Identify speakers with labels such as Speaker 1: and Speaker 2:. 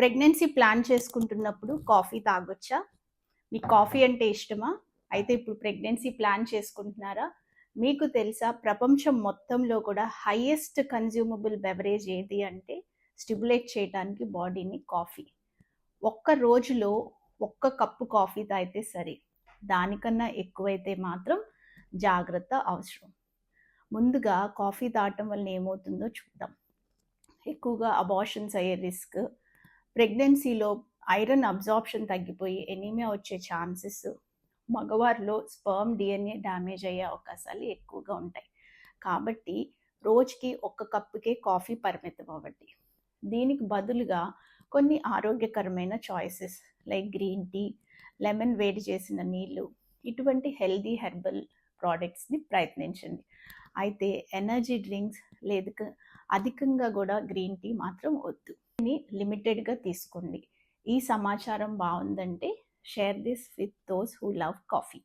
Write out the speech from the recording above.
Speaker 1: Pregnancy plan చేసుకుంటున్నప్పుడు coffee తాగొచ్చా? మీకు కాఫీ అంటే ఇష్టమా? అయితే ఇప్పుడు ప్రెగ్నెన్సీ ప్లాన్ చేసుకుంటున్నారా? మీకు తెలుసా ప్రపంచం మొత్తంలో కూడా హైయెస్ట్ కన్జ్యూమబుల్ బెవరేజ్ ఏది అంటే స్టిబులేట్ చేయడానికి బాడీని కాఫీ. ఒక్క రోజులో ఒక్క కప్పు కాఫీ తాగితే సరే దానికన్నా ఎక్కువైతే మాత్రం జాగ్రత్త అవసరం. ముందుగా కాఫీ తాగటం వల్ల ఏమవుతుందో చూద్దాం. ఎక్కువగా అబార్షన్స్ అయ్యే రిస్క్ ప్రెగ్నెన్సీలో ఐరన్ అబ్జార్ప్షన్ తగ్గిపోయి ఎనీమియా వచ్చే ఛాన్సెస్ మగవారిలో స్పర్మ్ డిఎన్ఏ డ్యామేజ్ అయ్యే అవకాశాలు ఎక్కువగా ఉంటాయి. కాబట్టి రోజుకి ఒక్క కప్పుకే కాఫీ పరిమితం అవ్వండి. దీనికి బదులుగా కొన్ని ఆరోగ్యకరమైన choices like green tea lemon వేడి చేసిన నీళ్ళు ఇటువంటి హెల్దీ హెర్బల్ ప్రోడక్ట్స్ని ప్రయత్నించండి. అయితే ఎనర్జీ డ్రింక్స్ లేదు అధికంగా కూడా గ్రీన్ టీ మాత్రం వద్దు. ని లిమిటెడ్గా తీసుకోండి. ఈ సమాచారం బాగుందంటే share this with those who love coffee